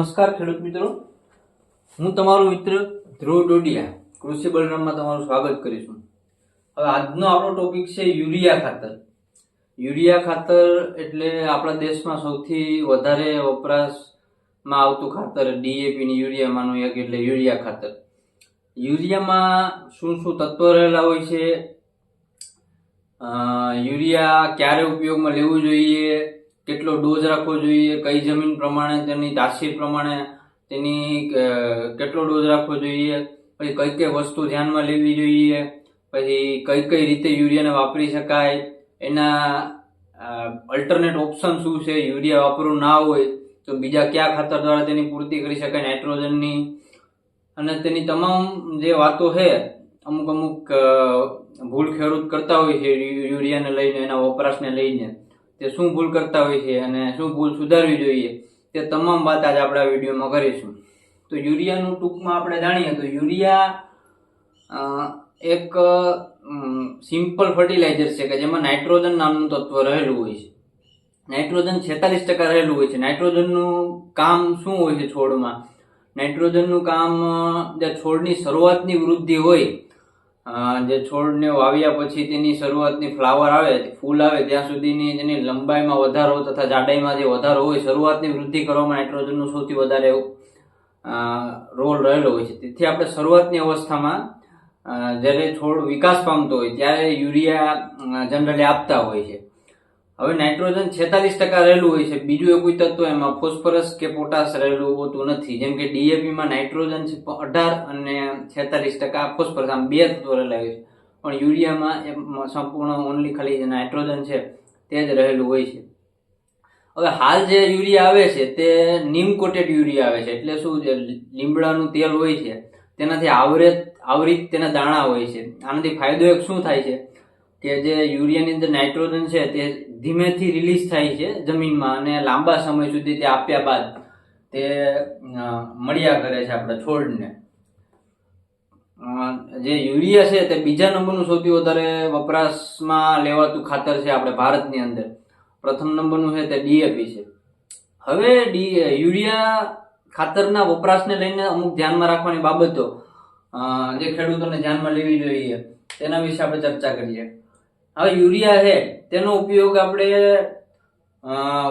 નમસ્કાર ખેડૂત મિત્રો. હું તમારો મિત્ર ધ્રુવ ડોડિયા, કૃષિ બલરામમાં તમારું સ્વાગત કરીશું હવે આજનો આપણો ટોપિક છે યુરિયા ખાતર. યુરિયા ખાતર એટલે આપણા દેશમાં સૌથી વધારે વપરાશમાં આવતું ખાતર ડીએપીની યુરિયામાંનું એક એટલે યુરિયા ખાતર. યુરિયામાં શું શું તત્વ રહેલા હોય છે? યુરિયા ક્યારે ઉપયોગમાં લેવું જોઈએ? કેટલો ડોઝ રાખવો જોઈએ, કઈ જમીન પ્રમાણે, તેની તાસીર પ્રમાણે, તેની કેટલો ડોઝ રાખવો જોઈએ, પછી કઈ કઈ વસ્તુ ધ્યાનમાં લેવી જોઈએ, પછી કઈ કઈ રીતે યુરિયાને વાપરી શકાય, એના અલ્ટરનેટ ઓપ્શન શું છે, યુરિયા વાપરવું ના હોય, તો બીજા કયા ખાતર દ્વારા તેની પૂર્તિ કરી શકાય, નાઇટ્રોજનની, અને તેની તમામ જે વાતો છે, અમુક અમુક ભૂલ ખેડૂત કરતા હોય છે યુરિયાને લઈને, એના વપરાશને લઈને. તે શું ભૂલ કરતા હોય છે અને શું ભૂલ સુધારવી જોઈએ તે તમામ વાત આજે આપણે આ વિડીયોમાં કરીશું. તો યુરિયાનું ટૂંકમાં આપણે જાણીએ તો યુરિયા એક સિમ્પલ ફર્ટિલાઇઝર છે કે જેમાં નાઇટ્રોજન નામનું તત્વ રહેલું હોય છે. નાઇટ્રોજન છેતાલીસ ટકા રહેલું હોય છે. નાઇટ્રોજનનું કામ શું હોય છે છોડમાં? નાઇટ્રોજનનું કામ જે છોડની શરૂઆતની વૃદ્ધિ હોય જે છોડને વાવ્યા પછી તેની શરૂઆતની ફ્લાવર આવે, ફૂલ આવે, ત્યાં સુધીની તેની લંબાઈમાં વધારો તથા જાડાઈમાં જે વધારો હોય, શરૂઆતની વૃદ્ધિ કરવામાં નાઇટ્રોજનનો સૌથી વધારે રોલ રહેલો હોય છે. તેથી આપણે શરૂઆતની અવસ્થામાં જ્યારે છોડ વિકાસ પામતો હોય, ત્યારે યુરિયા જનરલી આપતા હોય છે. હવે નાઇટ્રોજન છેતાલીસ ટકા રહેલું હોય છે. બીજું એવું તત્વ એમાં ફોસ્ફરસ કે પોટાશ રહેલું હોતું નથી. જેમ કે ડીએપીમાં નાઇટ્રોજન છે અઢાર અને છેતાલીસ ટકા ફોસ્ફરસ આમ બે તત્વો રહેલા હોય છે. પણ યુરિયામાં એમાં સંપૂર્ણ ઓનલી ખાલી જે નાઇટ્રોજન છે તે જ રહેલું હોય છે. હવે હાલ જે યુરિયા આવે છે તે નીમ કોટેડ યુરિયા આવે છે. એટલે શું જે લીમડાનું તેલ હોય છે. તેનાથી આવરે આવરિત તેના દાણા હોય છે. આનાથી ફાયદો એક શું થાય છે? કે જે યુરિયાની અંદર નાઇટ્રોજન છે તે ધીમેથી રિલીઝ થાય છે જમીનમાં અને લાંબા સમય સુધી તે આપ્યા બાદ તે મળ્યા કરે છે આપણા છોડને. જે યુરિયા છે તે બીજા નંબરનું સૌથી વધારે વપરાશમાં લેવાતું ખાતર છે આપણે ભારતની અંદર. પ્રથમ નંબરનું છે તે ડીએપી છે. હવે ડી યુરિયા ખાતરના વપરાશને લઈને અમુક ધ્યાનમાં રાખવાની બાબતો જે ખેડૂતોને ધ્યાનમાં લેવી જોઈએ, તેના વિશે આપણે ચર્ચા કરીએ. હવે યુરિયા છે, તેનો ઉપયોગ આપણે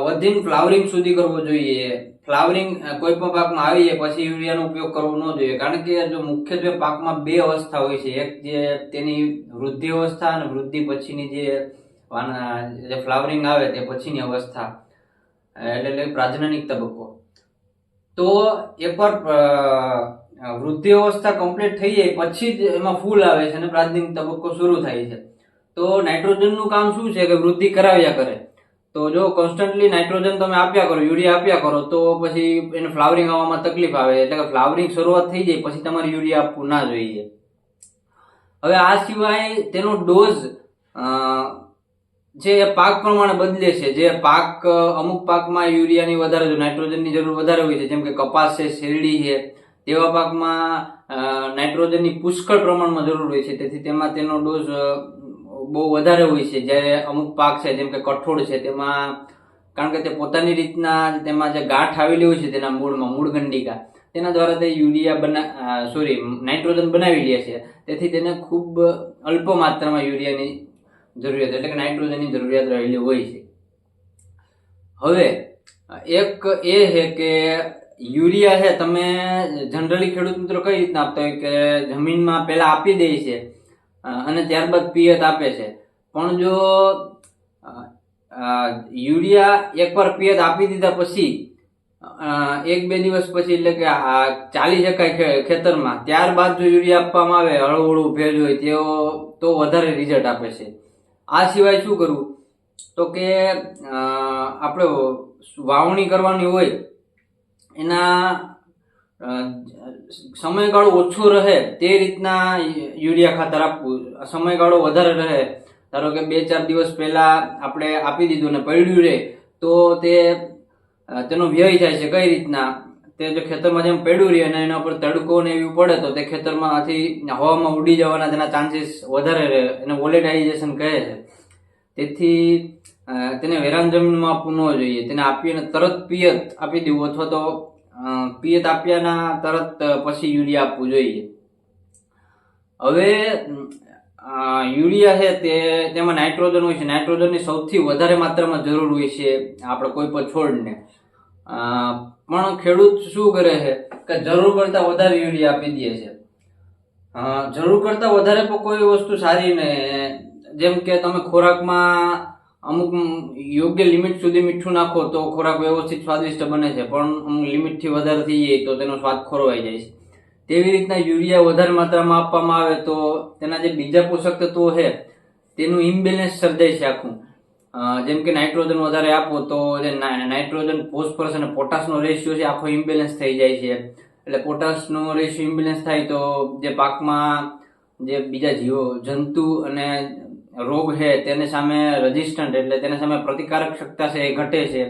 વધીન ફ્લાવરિંગ સુધી કરવો જોઈએ. ફ્લાવરિંગ કોઈ પણ પાકમાં આવી જાય, પછી યુરિયાનો ઉપયોગ કરવો ન જોઈએ. કારણ કે જો મુખ્યત્વે પાકમાં બે અવસ્થા હોય છે, એક જે તેની વૃદ્ધિ અવસ્થા અને વૃદ્ધિ પછીની જે જે ફ્લાવરિંગ આવે તે પછીની અવસ્થા, એટલે પ્રાજનનિક તબક્કો. તો એકવાર વૃદ્ધિ અવસ્થા કમ્પ્લીટ થઈ જાય, પછી જ એમાં ફૂલ આવે છે અને પ્રાજનિક તબક્કો શરૂ થાય છે. તો નાઇટ્રોજનનું કામ શું છે કે વૃદ્ધિ કરાવ્યા કરે? તો જો કોન્સ્ટન્ટલી નાઇટ્રોજન તમે આપ્યા કરો, યુરિયા આપ્યા કરો, તો પછી એને ફ્લાવરિંગ આવવામાં તકલીફ આવે. એટલે કે ફ્લાવરિંગ શરૂઆત થઈ જાય, પછી તમારે યુરિયા આપવું ના જોઈએ. હવે આ સિવાય તેનો ડોઝ જે પાક પ્રમાણે બદલે છે, જે પાક, અમુક પાકમાં યુરિયાની વધારે નાઇટ્રોજનની જરૂર વધારે હોય છે, જેમ કે કપાસ છે, શેરડી છે, તેવા પાકમાં નાઇટ્રોજનની પુષ્કળ પ્રમાણમાં જરૂર હોય છે. તેથી તેમાં તેનો ડોઝ બહુ વધારે હોય છે જ્યારે અમુક પાક છે, જેમ કે કઠોળ છે, તેમાં કારણ કે તે પોતાની રીતના તેમાં જે ગાંઠ આવેલી હોય છે, તેના મૂળમાં મૂળ ગંડિકા તેના દ્વારા તે યુરિયા બના સોરી નાઇટ્રોજન બનાવી લે છે. તેથી તેને ખૂબ અલ્પ માત્રામાં યુરિયાની જરૂરિયાત, એટલે કે નાઇટ્રોજનની જરૂરિયાત રહેલી હોય છે. હવે, એક એ છે કે યુરિયા છે, તમે જનરલી ખેડૂત મિત્રો કઈ રીતના આપતા હોય કે જમીનમાં પહેલાં આપી દે છે? અને ત્યારબાદ પિયત આપે છે. પણ જો યુરિયા એકવાર પિયત આપી દીધા પછી એક બે દિવસ પછી એટલે કે ચાલી શકાય ખેતરમાં, ત્યારબાદ જો યુરિયા આપવામાં આવે હળવું ભેજ હોય, તેઓ, તો વધારે રિઝલ્ટ આપે છે. આ સિવાય શું કરવું? તો કે આપણે વાવણી કરવાની હોય, એના સમયગાળો ઓછો રહે તે રીતના યુરિયા ખાતર આપવું. સમયગાળો વધારે રહે, ધારો કે બે ચાર દિવસ પહેલા આપણે આપી દીધું ને પડ્યું રહે તો તે તેનો વ્યય થાય છે કઈ રીતના? તે જો ખેતરમાં જેમ પડ્યું રહે અને એના ઉપર તડકો ને એવું પડે, તો તે ખેતરમાંથી હવામાં ઉડી જવાના તેના ચાન્સીસ વધારે રહે, એને વોલેટાઇઝેશન કહે છે. તેથી તેને વેરાન જમીનમાં આપવું ન જોઈએ. તેને આપીને તરત પિયત આપી દેવું અથવા તો પિયત આપ્યાના તરત પછી યુરિયા આપવું જોઈએ. હવે યુરિયા છે તે, તેમાં નાઇટ્રોજન હોય છે. નાઇટ્રોજનની સૌથી વધારે માત્રામાં જરૂર હોય છે આપણે કોઈ પણ છોડને. પણ ખેડૂત શું કરે છે કે જરૂર કરતાં વધારે યુરિયા આપી દે છે. જરૂર કરતાં વધારે પણ કોઈ વસ્તુ સારી ને જેમ કે તમે ખોરાકમાં અમુક યોગ્ય લિમિટ સુધી મીઠું નાખો તો ખોરાક વ્યવસ્થિત સ્વાદિષ્ટ બને છે, પણ અમુક લિમિટથી વધારે થઈ જાય તો તેનો સ્વાદ ખોરવાઈ જાય છે. તેવી રીતના યુરિયા વધારે માત્રામાં આપવામાં આવે તો તેના જે બીજા પોષક તત્વો છે, તેનું ઇમ્બેલેન્સ સર્જાય છે આખું. જેમ કે નાઇટ્રોજન વધારે આપો તો જે નાઇટ્રોજન ફોસ્ફરસ અને પોટાશનો રેશિયો છે આખો ઇમ્બેલેન્સ થઈ જાય છે. એટલે પોટાશનો રેશિયો ઇમ્બેલેન્સ થાય તો જે પાકમાં જે બીજા જીવો, જંતુ અને રોગ છે, તેને સામે રજિસ્ટન્ટ એટલે તેના સામે પ્રતિકારક ક્ષમતા છે એ ઘટે છે.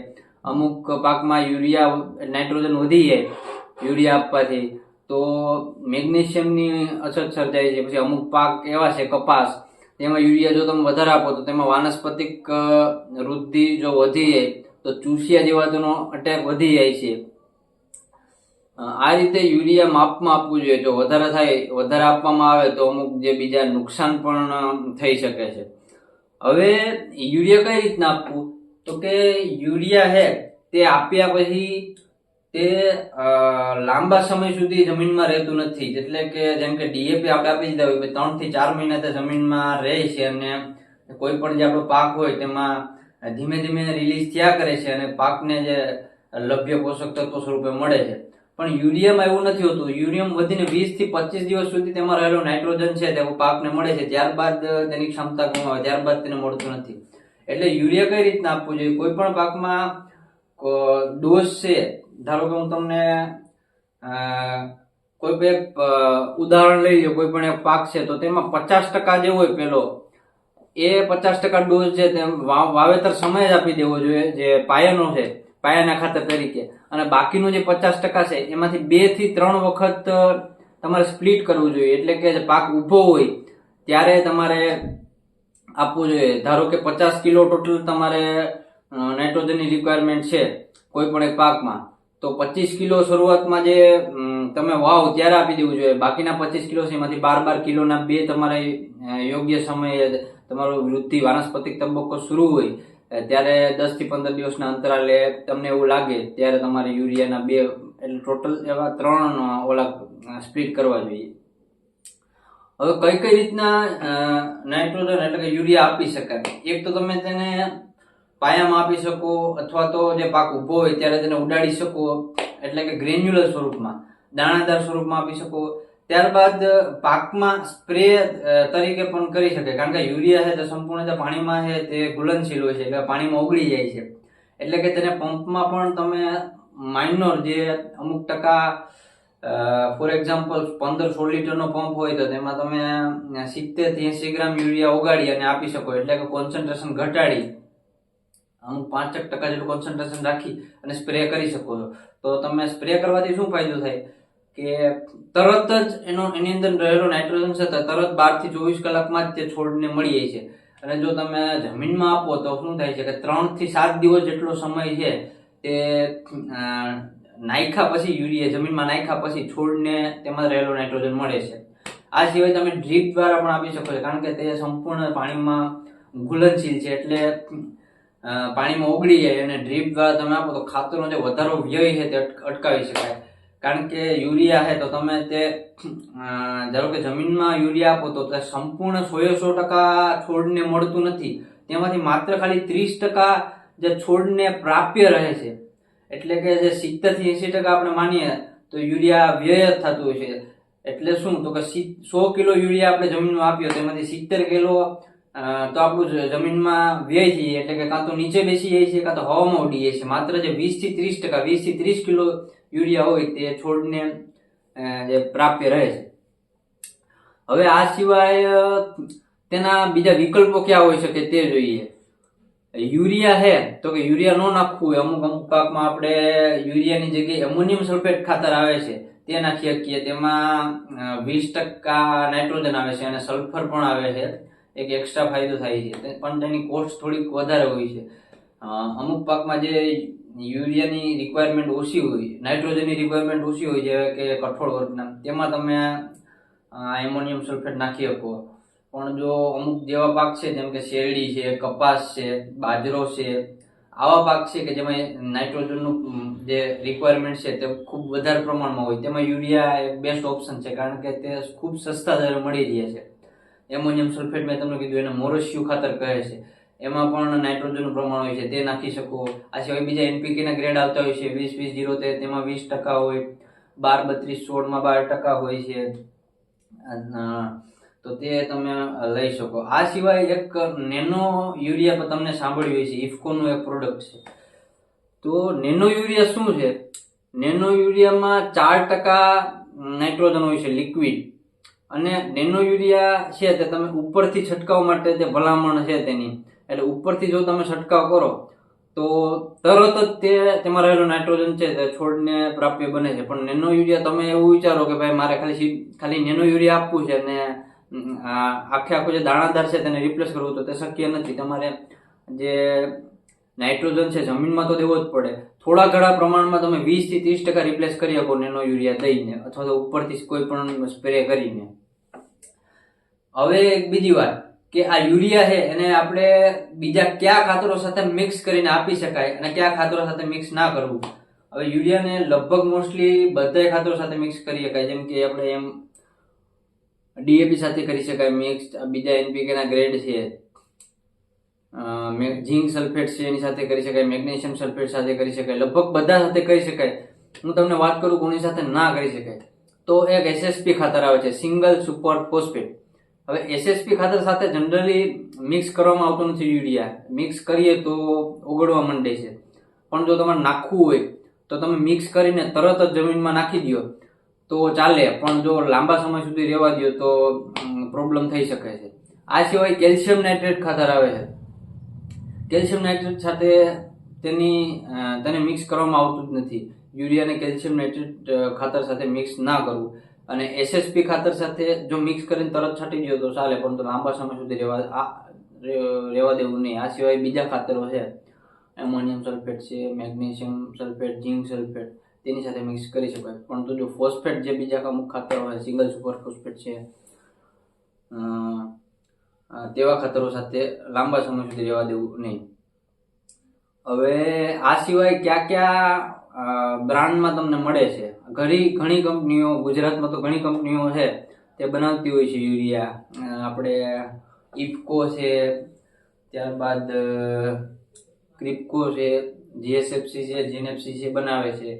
અમુક પાકમાં યુરિયા, નાઇટ્રોજન વધી જાય, યુરિયા આપવાથી. તો મેગ્નેશિયમની અછત સર્જાય છે, પછી અમુક પાક એવા છે કપાસ, તેમાં યુરિયા જો તમે વધારે આપો તો તેમાં વાનસ્પતિક વૃદ્ધિ જો વધી જાય, તો ચૂસિયા જેવા તેનો અટેક વધી જાય છે. આ રીતે યુરિયા માપમાં આપવું જોઈએ. જો વધારે થાય, વધારે આપવામાં આવે તો અમુક જે બીજા નુકસાન પણ થઈ શકે છે. હવે યુરિયા કઈ રીતના આપવું? તો કે યુરિયા હે તે આપ્યા પછી તે લાંબા સમય સુધી જમીનમાં રહેતું નથી. એટલે કે જેમ કે ડીએપી આપણે આપી દીધા હોય ત્રણથી ચાર મહિના તે જમીનમાં રહે છે અને કોઈ પણ જે આપણો પાક હોય તેમાં ધીમે ધીમે રિલીઝ થયા કરે છે અને પાકને જે લભ્ય પોષક તત્વો સ્વરૂપે મળે છે. પણ યુરિયામાં એવું નથી હોતું. યુરિયમ વધીને વીસથી પચીસ દિવસ સુધી તેમાં રહેલો નાઇટ્રોજન છે તે પાકને મળે છે. ત્યારબાદ તેની ક્ષમતા ગુમાવે. ત્યારબાદ તેને મળતું નથી. એટલે યુરિયા કઈ રીતના આપવું જોઈએ? કોઈ પણ પાકમાં ડોઝ છે. ધારો કે હું તમને કોઈ પણ એક ઉદાહરણ લઈ લો કોઈ પણ એક પાક છે, તો તેમાં પચાસ ટકા જે હોય પેલો, એ પચાસ ટકા ડોઝ છે. વા- વાવેતર સમય જ આપી દેવો જોઈએ. જે પાયાનો છે. પાયાના ખાતર તરીકે. અને બાકીનું જે પચાસ ટકા છે, એમાંથી બેથી ત્રણ વખત તમારે સ્પ્લિટ કરવું જોઈએ. એટલે કે પાક ઊભો હોય, ત્યારે તમારે આપવું જોઈએ. ધારો કે પચાસ કિલો ટોટલ તમારે નાઇટ્રોજનની રિક્વાયરમેન્ટ છે કોઈ પણ એક પાકમાં, તો પચીસ કિલો શરૂઆતમાં જે તમે વાવ ત્યારે આપી દેવું જોઈએ. બાકીના પચીસ કિલો છે, એમાંથી બાર બાર કિલોના બે તમારે યોગ્ય સમયે તમારો વૃદ્ધિ વાનસ્પતિક તબક્કો શરૂ હોય. ત્યારે દસથી પંદર દિવસના અંતરાલે તમને એવું લાગે ત્યારે તમારે યુરિયાના બે, એટલે ટોટલ એવા ત્રણ ઓલા સ્પ્રીટ કરવા જોઈએ. હવે કઈ કઈ રીતના નાઇટ્રોજન એટલે કે યુરિયા આપી શકાય? એક તો તમે તેને પાયામાં આપી શકો, અથવા તો જે પાક ઊભો હોય ત્યારે તેને ઉડાડી શકો, એટલે કે ગ્રેન્યુલર સ્વરૂપમાં, દાણાદાર સ્વરૂપમાં આપી શકો ત્યારબાદ પાકમાં સ્પ્રે તરીકે પણ કરી શકે. કારણ કે યુરિયા છે તે સંપૂર્ણ જે પાણીમાં છે તે ઘુલનશીલ હોય છે, એટલે પાણીમાં ઓગળી જાય છે. એટલે કે તેને પંપમાં પણ તમે માઇનોર જે અમુક ટકા ફોર એક્ઝામ્પલ પંદર સોળ લીટરનો પંપ હોય તો તેમાં તમે સિત્તેર એંસી ગ્રામ યુરિયા ઉગાડી અને આપી શકો. એટલે કે કોન્સન્ટ્રેશન ઘટાડી, અમુક પાંચક ટકા જેટલું કોન્સન્ટ્રેશન રાખી અને સ્પ્રે કરી શકો છો. તો તમે સ્પ્રે કરવાથી શું ફાયદો થાય? કે તરત જ એનો, એની અંદર રહેલો નાઇટ્રોજન છે તરત બારથી ચોવીસ કલાકમાં જ તે છોડને મળી જાય છે. અને જો તમે જમીનમાં આપો તો શું થાય છે કે ત્રણથી સાત દિવસ જેટલો સમય છે તે નાખ્યા પછી યુરિયા, જમીનમાં નાખ્યા પછી છોડને તેમાં રહેલો નાઇટ્રોજન મળે છે. આ સિવાય તમે ડ્રીપ દ્વારા પણ આપી શકો છો, કારણ કે તે સંપૂર્ણ પાણીમાં ઘુલનશીલ છે એટલે પાણીમાં ઓગળી જાય અને ડ્રીપ દ્વારા તમે આપો તો ખાતરનો જે વધારો વ્યય છે તે અટકાવી શકાય. કારણ કે યુરિયા છે તો તમે તે ધારો કે જમીનમાં યુરિયા આપો તો તે સંપૂર્ણ સોએ સો ટકા છોડને મળતું નથી. તેમાંથી માત્ર ખાલી ત્રીસ ટકા જે છોડને પ્રાપ્ય રહે છે, એટલે કે જે સિત્તેરથી એંસી ટકા આપણે માનીએ, તો યુરિયા વ્યય જ થતું હોય છે. એટલે શું? તો કે સો કિલો યુરિયા આપણે જમીનમાં આપ્યો તેમાંથી સિત્તેર કિલો તો આપણું જમીનમાં વ્યય થઈ એટલે કે કાં તો નીચે બેસી જાય છે, કાં તો હવામાં ઉડી જાય છે. માત્ર જે વીસથી ત્રીસ ટકા વીસથી ત્રીસ કિલો યુરિયા હોય તે છોડને જે પ્રાપ્ય રહે છે. હવે આ સિવાય તેના બીજા વિકલ્પો ક્યાં હોઈ શકે તે જોઈએ. યુરિયા હે તો કે યુરિયા ન નાખવું હોય, અમુક અમુક પાકમાં આપણે યુરિયાની જગ્યાએ એમોનિયમ સલ્ફેટ ખાતર આવે છે, તે નાખી શકીએ. તેમાં વીસ ટકા નાઇટ્રોજન આવે છે અને સલ્ફર પણ આવે છે. એક એક્સ્ટ્રા ફાયદો થાય છે. પણ તેની કોસ્ટ થોડીક વધારે હોય છે. અમુક પાકમાં જે યુરિયાની રિક્વાયરમેન્ટ ઓછી હોય નાઇટ્રોજનની રિક્વાયરમેન્ટ ઓછી હોય જેવા કે કઠોળ વર્ગના, તેમાં તમે એમોનિયમ સલ્ફેટ નાખી શકો. પણ જો અમુક જેવા પાક છે, જેમ કે શેરડી છે, કપાસ છે, બાજરો છે, આવા પાક છે કે જેમાં નાઇટ્રોજનનું જે રિક્વાયરમેન્ટ છે તે ખૂબ વધારે પ્રમાણમાં હોય, તેમાં યુરિયા એક બેસ્ટ ઓપ્શન છે, કારણ કે તે ખૂબ સસ્તા દરે મળી રહ્યા છે. એમોનિયમ સલ્ફેટ મેં તમને કીધું, એને મોરસ્યુ ખાતર કહે છે. એમાં પણ નાઇટ્રોજનનું પ્રમાણ હોય છે, તે નાખી શકો. આ સિવાય બીજા એનપીકેના ગ્રેડ આવતા હોય છે, વીસ વીસ, જીરો, તેર, તેમાં વીસ ટકા હોય, બાર, બત્રીસ, સોળમાં બાર ટકા હોય છે. તો તે તમે લઈ શકો. આ સિવાય એક નેનો યુરિયા પણ તમને સાંભળ્યું હોય છે ઇફકોનું એક પ્રોડક્ટ છે. તો નેનો યુરિયા શું છે? નેનો યુરિયામાં ચાર ટકા નાઇટ્રોજન હોય છે, લિક્વિડ. અને નેનો યુરિયા છે તે તમે ઉપરથી છંટકાવ માટે જે ભલામણ છે તેની, એટલે ઉપરથી જો તમે છંટકાવ કરો, તો તરત જ તે તેમાં રહેલો નાઇટ્રોજન છે તે છોડને પ્રાપ્ય બને છે. પણ નેનો યુરિયા તમે એવું વિચારો કે ભાઈ મારે ખાલી ખાલી નેનો યુરિયા આપવું છે અને આખે આખું જે દાણાદાર છે તેને રિપ્લેસ કરવું તો તે શક્ય નથી. તમારે જે નાઇટ્રોજન છે જમીનમાં તો દેવો જ પડે. થોડા ઘણા પ્રમાણમાં તમે વીસથી ત્રીસ ટકા રિપ્લેસ કરી શકો નેનો યુરિયા દઈને, અથવા તો ઉપરથી કોઈ પણ સ્પ્રે કરીને. હવે એક બીજી વાત, કે આ યુરિયા છે, એને આપણે બીજા કયા ખાતરો સાથે મિક્સ કરીને આપી શકાય અને કયા ખાતરો સાથે મિક્સ ના કરવું? હવે યુરિયાને લગભગ મોસ્ટલી બધા ખાતરો સાથે મિક્સ કરી શકાય, જેમ કે આપણે એમ ડીએપી સાથે કરી શકાય મિક્સ બીજા એનપીકેના ગ્રેડ છે ઝીંક સલ્ફેટ છે, એની સાથે કરી શકાય મેગ્નેશિયમ સલ્ફેટ સાથે કરી શકાય, લગભગ બધા સાથે કરી શકાય. હું તમને વાત કરું કોની સાથે ના કરી શકાય. તો એક એસએસપી ખાતર આવે છે સિંગલ સુપર ફોસ્ફેટ હવે એસએસપી ખાતર સાથે જનરલી મિક્સ કરવામાં આવતું નથી યુરિયા. મિક્સ કરીએ તો ઓગળવા માંડે છે. પણ જો તમારે નાખવું હોય, તો તમે મિક્સ કરીને તરત જ જમીનમાં નાખી દો તો ચાલે, પણ જો લાંબા સમય સુધી રહેવા દો તો પ્રોબ્લેમ થઈ શકે છે. આ સિવાય કેલ્શિયમ નાઇટ્રેટ ખાતર આવે છે. કેલ્શિયમ નાઇટ્રેટ સાથે તેની તેને મિક્સ કરવામાં આવતું જ નથી. યુરિયા અને કેલ્શિયમ નાઇટ્રેટ ખાતર સાથે મિક્સ ના કરવું. અને એસએસપી ખાતર સાથે જો મિક્સ કરીને તરત છાંટી દો તો ચાલે પરંતુ લાંબા સમય સુધી રહેવા રહેવા દેવું નહીં. આ સિવાય બીજા ખાતરો છે. એમોનિયમ સલ્ફેટ છે મેગ્નેશિયમ સલ્ફેટ ઝીંક સલ્ફેટ તેની સાથે મિક્સ કરી શકાય. પરંતુ જો ફોસ્ફેટ જે બીજા અમુક ખાતરો હોય સિંગલ સુપર ફોસ્ફેટ છે તેવા ખાતરો સાથે લાંબા સમય સુધી રહેવા દેવું નહીં. હવે આ સિવાય કયા કયા બ્રાન્ડમાં તમને મળે છે. ઘણી ઘણી કંપનીઓ, ગુજરાતમાં તો ઘણી કંપનીઓ છે, તે બનાવતી હોય છે યુરિયા. આપણે ઇફકો છે, ત્યારબાદ ક્રિપકો છે, જીએસએફસી છે, જીએનએફસી છે, બનાવે છે.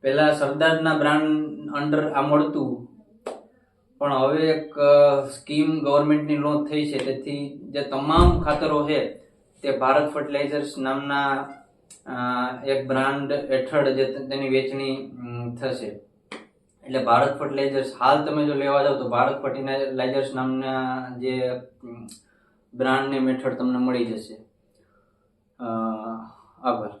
પહેલાં સરદારના બ્રાન્ડ અંડર આ મળતું. પણ હવે એક સ્કીમ ગવર્મેન્ટની લોન્ચ થઈ છે. તેથી જે તમામ ખાતરો છે, તે ભારત ફર્ટિલાઇઝર્સ નામના એક બ્રાન્ડ હેઠળ જે તેની વેચણી થશે. એટલે ભારત ફર્ટિલાઇઝર્સ હાલ તમે જો લેવા જાવ તો ભારત ફર્ટિલાઇઝર્સ નામના જે બ્રાન્ડ નેમ હેઠળ તમને મળી જશે. આભાર.